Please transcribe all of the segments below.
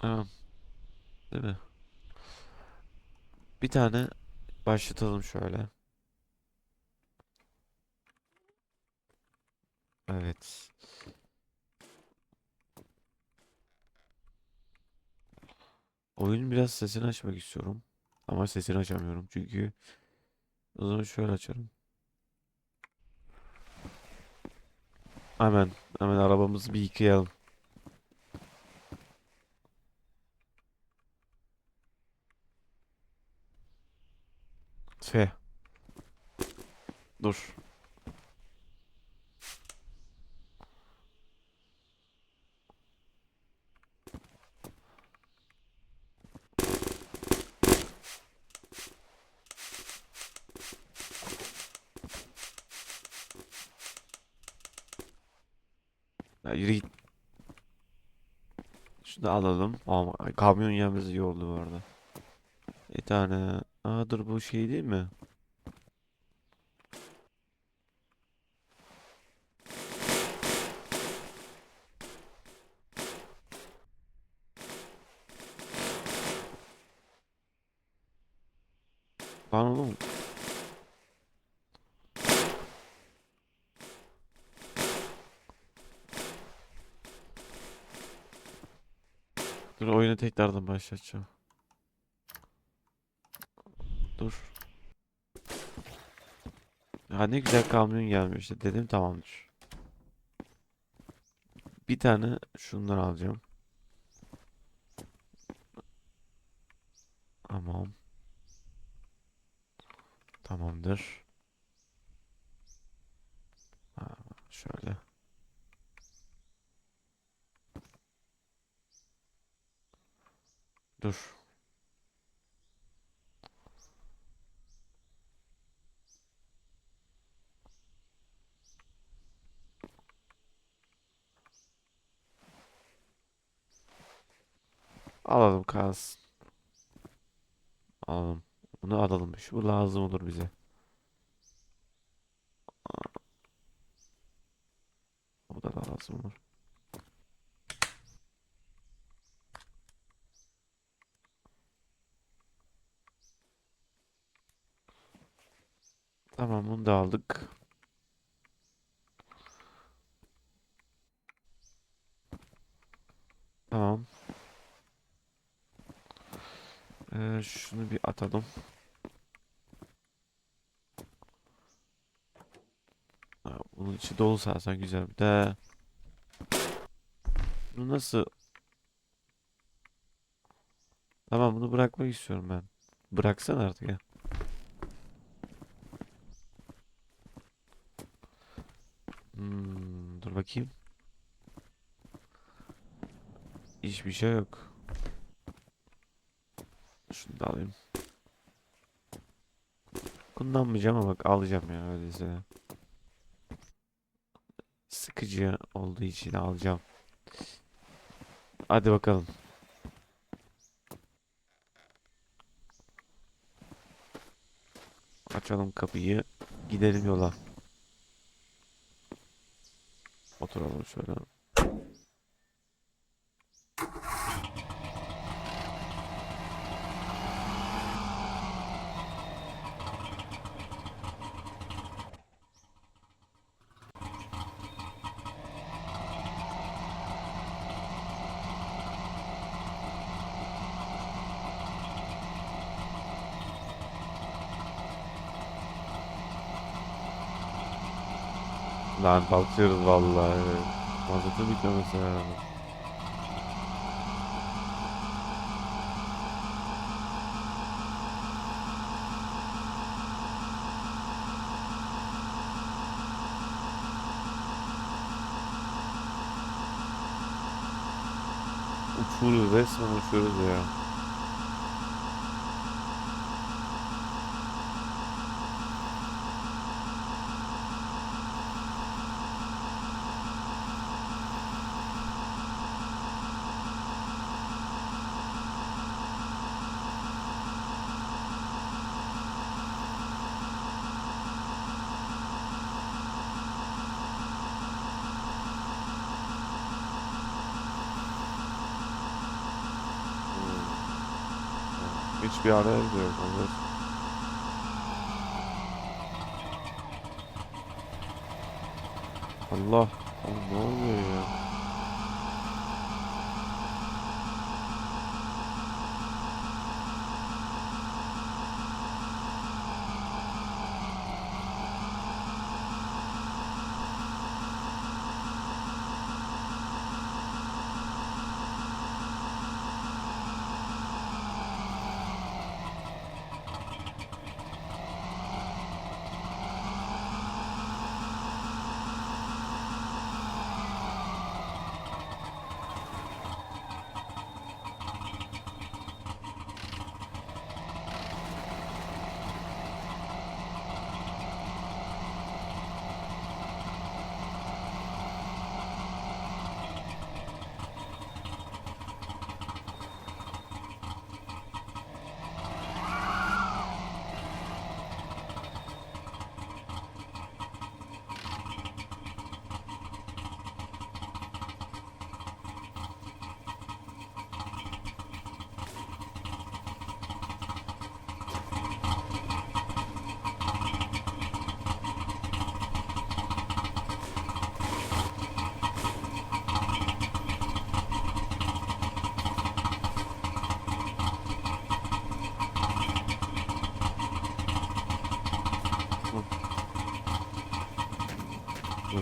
Ha, değil mi? Bir tane başlatalım şöyle. Evet. Oyunun biraz sesini açmak istiyorum. Ama sesini açamıyorum çünkü o zaman şöyle açarım. Hemen hemen arabamızı bir yıkayalım. F. Dur. Ya yürü git. Şunu da alalım. Ama kamyon yememiz iyi oldu bu arada. Bir tane. Aa dur bu şey değil mi? Lan oğlum. Dur oyunu tekrardan başlatacağım. Dur. Ya ne güzel kamyon gelmiş işte dedim tamamdır. Bir tane şundan alacağım. Tamam. Tamamdır. Ha, şöyle. Dur. Alalım kalsın. Alalım. Bunu alalım. Şu lazım olur bize. O da lazım olur. Tamam bunu da aldık. Tamam. Şunu bir atalım. Bunun içi dolu zaten güzel. Bir de bunu nasıl? Tamam bunu bırakmak istiyorum ben. Bıraksan artık ya. Hmm, dur bakayım. Hiçbir şey yok. Şunu alayım. Kullanmayacağım ama bak alacağım ya öyleyse. Sıkıcı olduğu için alacağım. Hadi bakalım. Açalım kapıyı. Gidelim yola. Oturalım şöyle. Lan kalkıyoruz vallahi. Mazotun bitmemesi lazım. Uçuyoruz resmen uçuyoruz ya. Hiçbir ara evde yok. Olur. Allah. Oğlum ne oluyor ya?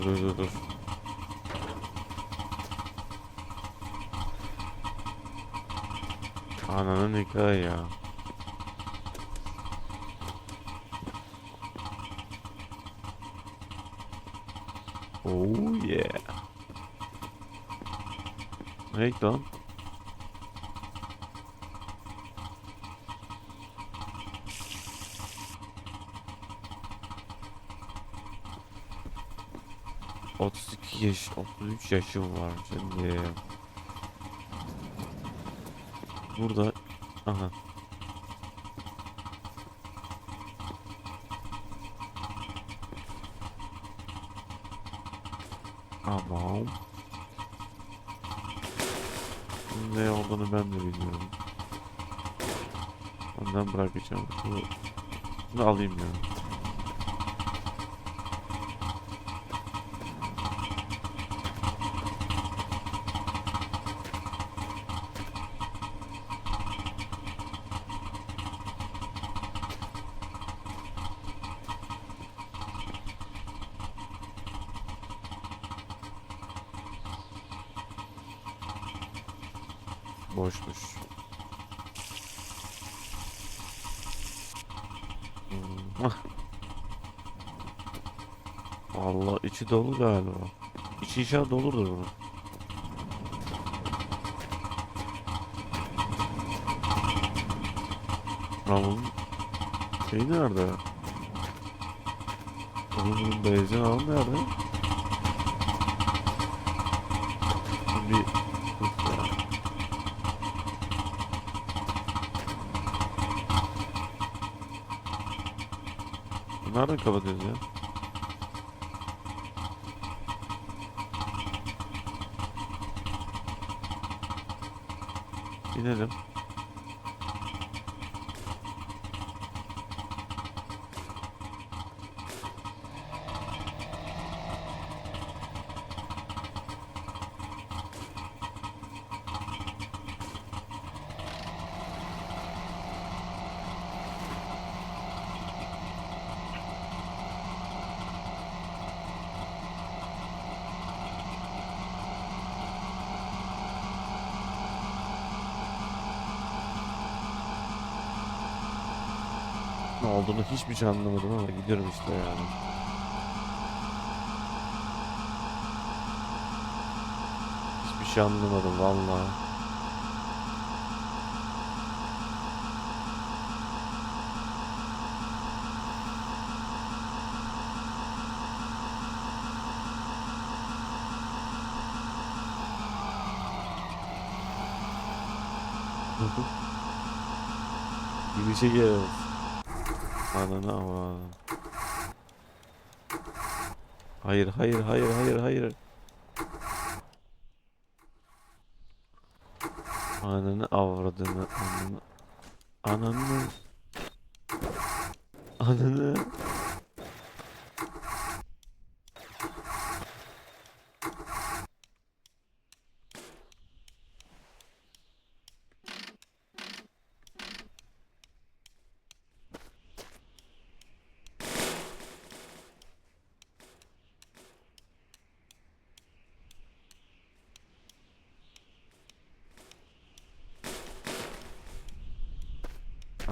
Dur dur dur. Ananın nikahı ya. Oh yeah. Ne lan? Otuz iki yaş, 33 yaşım var şimdi. Burada, aha. Tamam. Ne olduğunu ben de bilmiyorum. Ondan bırakacağım. Bunu, bunu alayım ya. Boşmuş. Hmm. Allah içi dolu galiba. İçi inşallah doludur bunun. Bunun şey nerede? Bunun benzin alan nerede? Bir Uf ya. Nereden kapatıyoruz ya? İnelim. Olduğunu hiçbir şey anlamadım ama gidiyorum işte yani. Hiçbir şey anlamadım vallahi. Bir şey gelmez. Ananı ama. Hayır hayır hayır hayır hayır. Ananı avradını ananı Ananı. Ananı.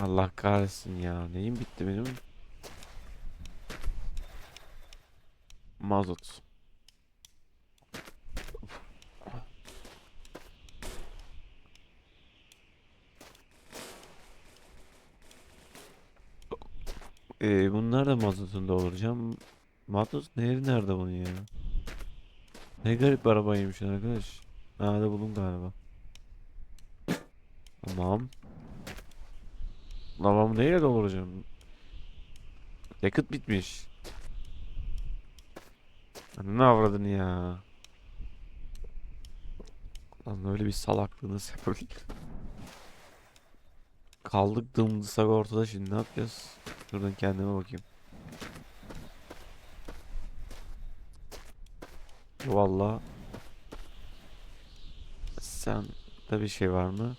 Allah kahretsin ya. Neyim bitti benim? Mazot. Ee, bunlar da mazotunda olacağım. Mazot değeri nerede bunun ya? Ne garip arabaymış arkadaş. Nerede bulun galiba. Tamam. Lavamı neyle dolduracağım? Yakıt bitmiş. Ne avradın ya? Lan öyle bir salaklığınız yapabilir. Kaldık dımdızak ortada şimdi ne yapacağız? Şuradan kendime bakayım. Valla. Sen de bir şey var mı?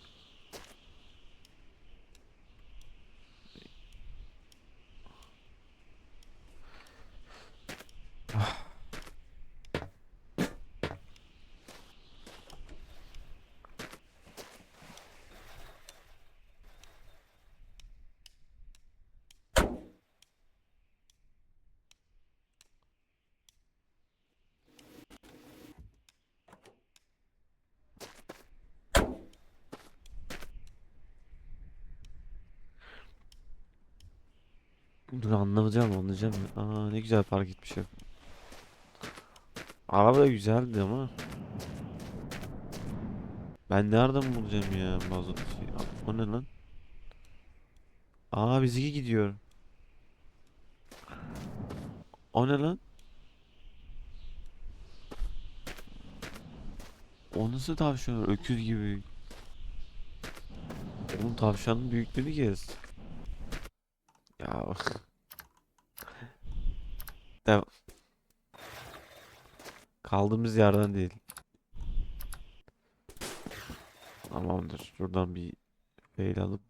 Dur anlayacağım anlayacağım. Aa ne güzel park etmişim. Araba da güzeldi ama. Ben nereden bulacağım ya mazot? O ne lan? Aa bizimki gidiyor. O ne lan? O nasıl tavşan? Öküz gibi. Oğlum tavşanın büyüklüğünü kes. Ya. Dev. Kaldığımız yerden değil. Tamamdır. Şuradan bir fail alıp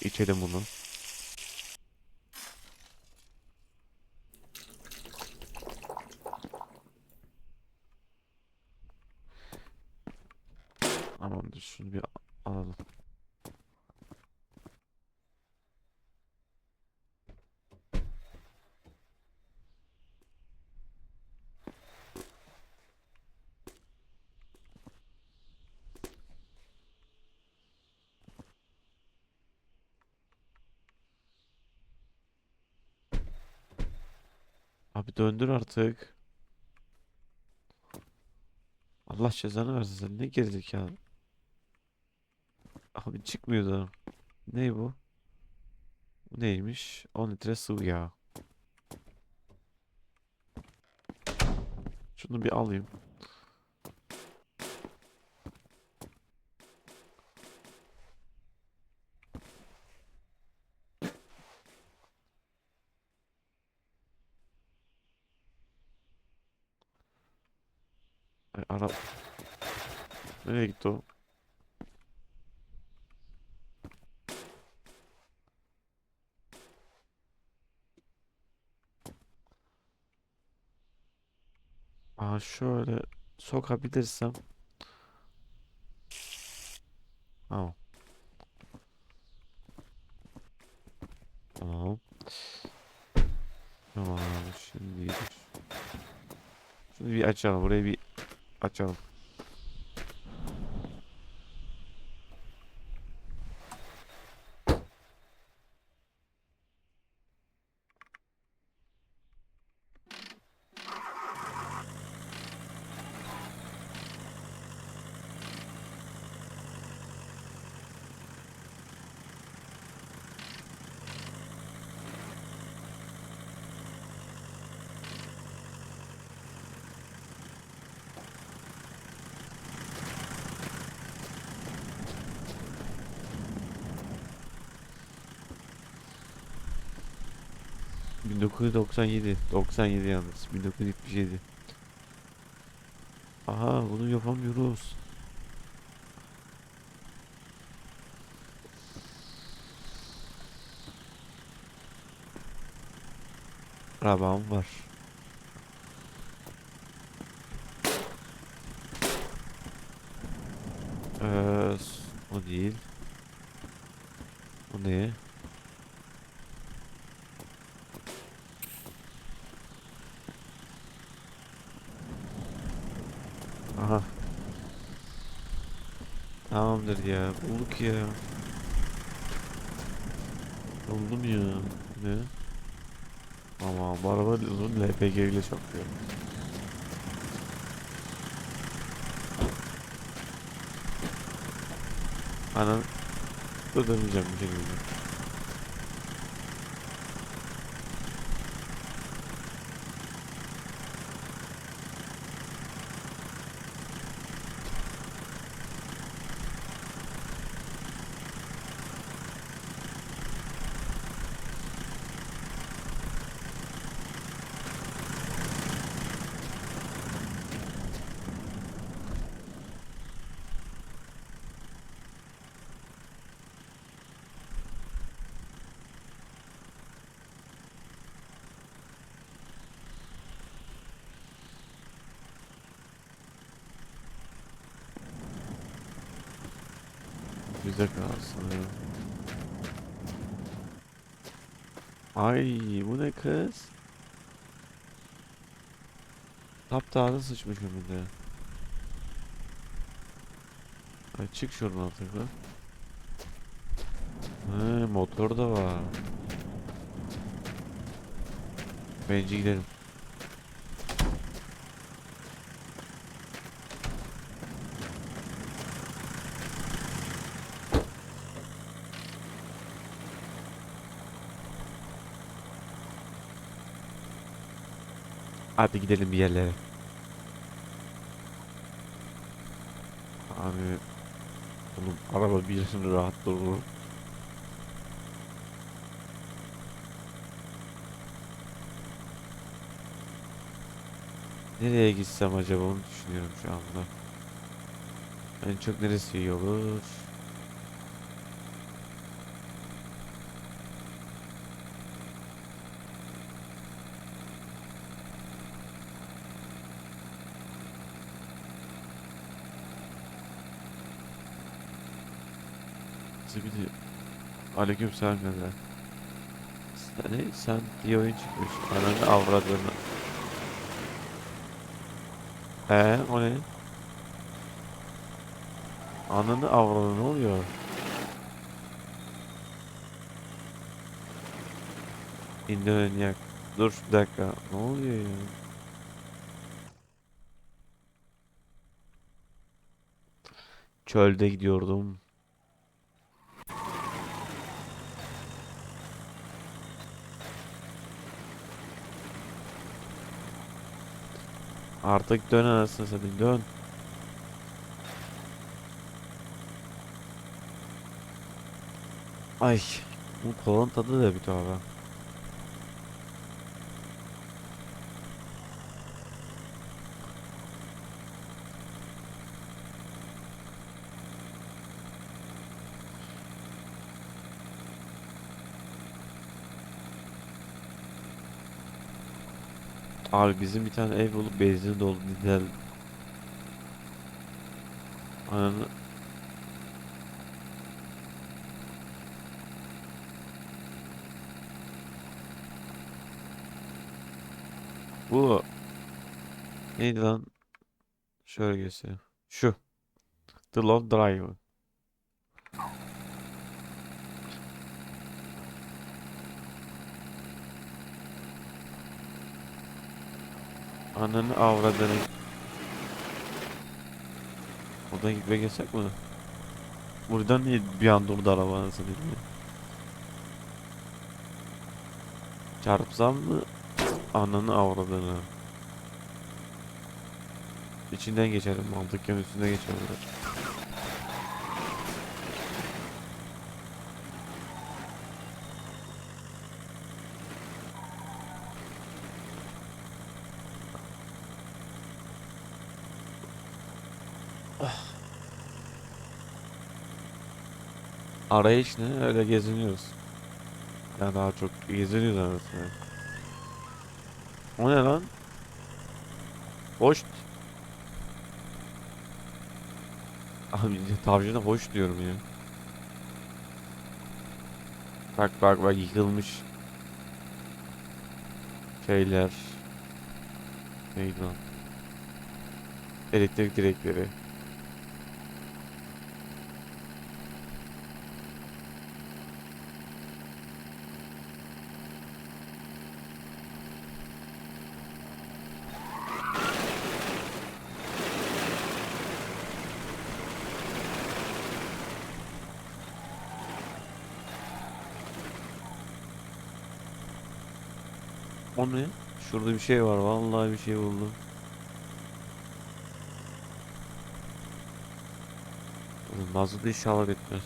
içelim bunu. Tamamdır. Şunu bir a- alalım. Abi döndür artık. Allah cezanı versin sen ne gerizekalı. Abi çıkmıyor da. Ne bu? Bu neymiş? 10 litre sıvı yağ. Şunu bir alayım. Ay, ara... Nereye gitti o? Aa şöyle sokabilirsem. Tamam. Tamam. Tamam şimdi. Şunu bir açalım. Burayı bir açalım. 1997. 97 yalnız. 1977. Aha bunu yapamıyoruz. Arabam var. Ee, o değil. O ne? Aha. Tamamdır ya. Bulduk ya. Buldum ya. Ne? Ama bu araba uzun LPG ile çakıyor. Anan ödemeyeceğim bir şey Bize kalsın. Ay bu ne kız? Taptağına sıçmış bir de. Ay çık şuradan artık lan. He, motor da var. Bence gidelim. Hadi gidelim bir yerlere. Abi oğlum araba bir yaşını rahat durur. Nereye gitsem acaba onu düşünüyorum şu anda. En çok neresi iyi olur? Aleyküm selam kanka. Sen, sen diye oyun çıkmış. Ananı avradını. Ee, o ne? Ananı avradını ne oluyor? İndoneyak. Dur bir dakika. Ne oluyor ya? Çölde gidiyordum. Artık dön anasını satayım dön. Ay bu kolanın tadı da bir tuhaf Abi bizim bir tane ev bulup benzin dolu dizel Ananı Bu neydi lan? Şöyle göstereyim. Şu. The Love Driver. Ananı avradını. Oradan gitmek yasak mı? Buradan niye bir anda durdu araba nasıl mi? Çarpsam mı? Ananı avradını. İçinden geçerim mantıken üstünde geçerim. Arayış ne? Öyle geziniyoruz. Ya daha çok geziniyoruz arasında. O ne lan? Hoş. Abi tavşana hoş diyorum ya. Bak bak bak yıkılmış. Şeyler. Neydi lan? Elektrik direkleri. Şurada bir şey var. Vallahi bir şey buldum. Mazlum da inşallah bitmez.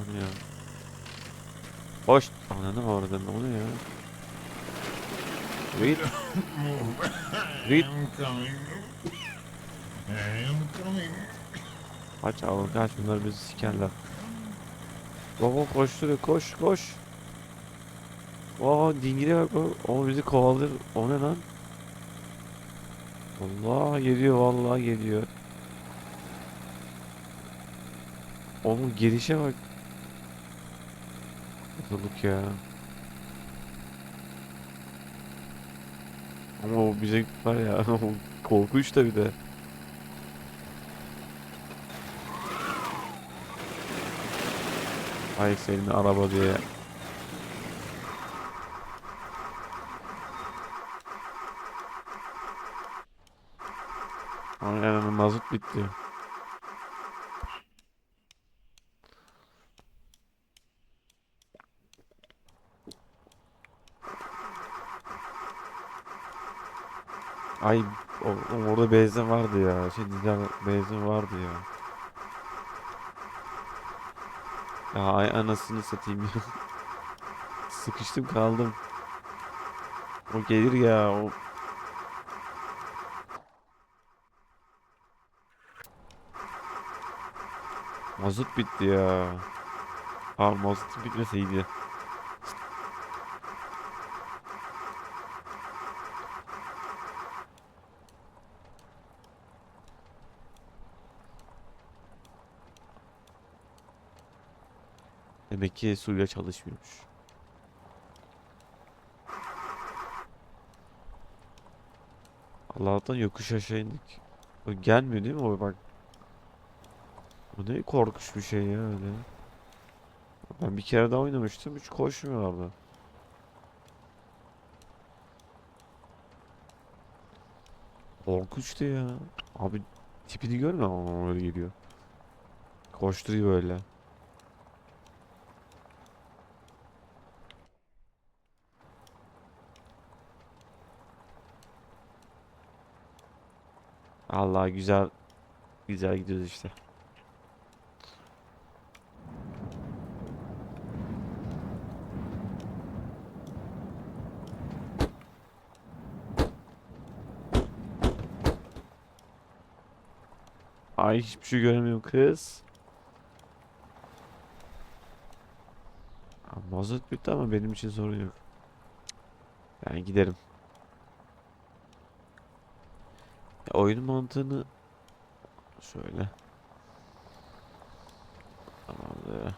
O ne ya? Hoş. Anladım oradan. O ne ya? Wait. Read. Coming. Kaç oğlum kaç bunlar bizi sikerler. Baba koşturuyor koş koş. Aa dingile bak o. O bizi kovalır. O ne lan? Allah geliyor vallahi geliyor. Oğlum gelişe bak. Kızılık ya. Ama o bize var ya korkunç da bir de. Ay senin araba diye. Aynen mazot bitti. Ay orada benzin vardı ya. Şey dizel benzin vardı ya. Ya ay anasını satayım ya. Sıkıştım kaldım. O gelir ya o. Mazot bitti ya. Ha mazot bitmeseydi. Demek ki suyla çalışmıyormuş. Allah'tan yokuş aşağı indik. O gelmiyor değil mi o bak. Bu ne korkunç bir şey ya öyle. Ben bir kere daha oynamıştım hiç koşmuyorlardı. Korkunçtu ya. Abi tipini görmüyor ama öyle geliyor. Koşturuyor böyle. Allah güzel güzel gidiyoruz işte. Ay hiçbir şey göremiyorum kız. Mazot bitti ama benim için sorun yok. Yani giderim. Ya, oyunun mantığını şöyle. Tamamdır.